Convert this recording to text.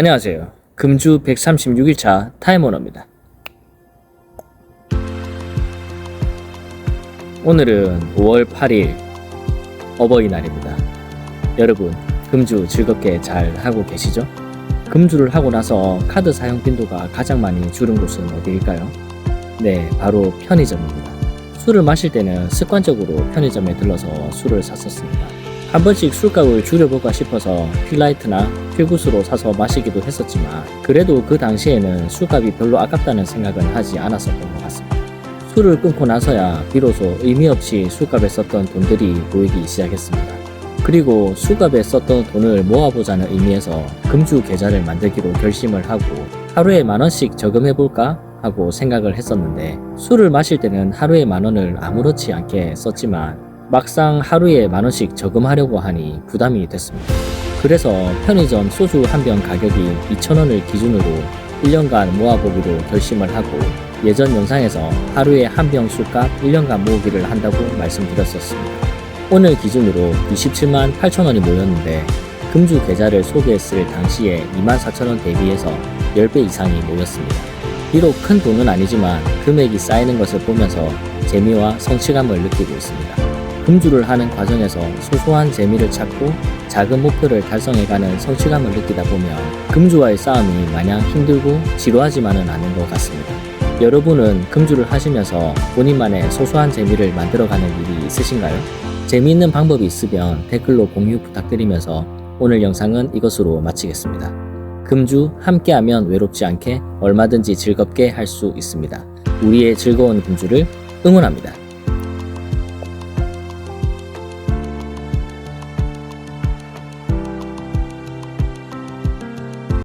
안녕하세요. 금주 136일차 타임오너입니다. 오늘은 5월 8일 어버이날입니다. 여러분, 금주 즐겁게 잘 하고 계시죠? 금주를 하고 나서 카드 사용 빈도가 가장 많이 줄은 곳은 어디일까요? 네, 바로 편의점입니다. 술을 마실 때는 습관적으로 편의점에 들러서 술을 샀었습니다. 한 번씩 술값을 줄여볼까 싶어서 필라이트나 필구스로 사서 마시기도 했었지만 그래도 그 당시에는 술값이 별로 아깝다는 생각은 하지 않았었던 것 같습니다. 술을 끊고 나서야 비로소 의미 없이 술값에 썼던 돈들이 보이기 시작했습니다. 그리고 술값에 썼던 돈을 모아보자는 의미에서 금주 계좌를 만들기로 결심을 하고 하루에 만 원씩 저금해볼까 하고 생각을 했었는데 술을 마실 때는 하루에 만 원을 아무렇지 않게 썼지만 막상 하루에 만 원씩 저금하려고 하니 부담이 됐습니다. 그래서 편의점 소주 한 병 가격이 2,000원을 기준으로 1년간 모아보기로 결심을 하고 예전 영상에서 하루에 한 병 술값 1년간 모으기를 한다고 말씀드렸었습니다. 오늘 기준으로 27만 8천원이 모였는데 금주 계좌를 소개했을 당시에 2만 4천원 대비해서 10배 이상이 모였습니다. 비록 큰 돈은 아니지만 금액이 쌓이는 것을 보면서 재미와 성취감을 느끼고 있습니다. 금주를 하는 과정에서 소소한 재미를 찾고 작은 목표를 달성해가는 성취감을 느끼다 보면 금주와의 싸움이 마냥 힘들고 지루하지만은 않은 것 같습니다. 여러분은 금주를 하시면서 본인만의 소소한 재미를 만들어가는 일이 있으신가요? 재미있는 방법이 있으면 댓글로 공유 부탁드리면서 오늘 영상은 이것으로 마치겠습니다. 금주 함께하면 외롭지 않게 얼마든지 즐겁게 할 수 있습니다. 우리의 즐거운 금주를 응원합니다.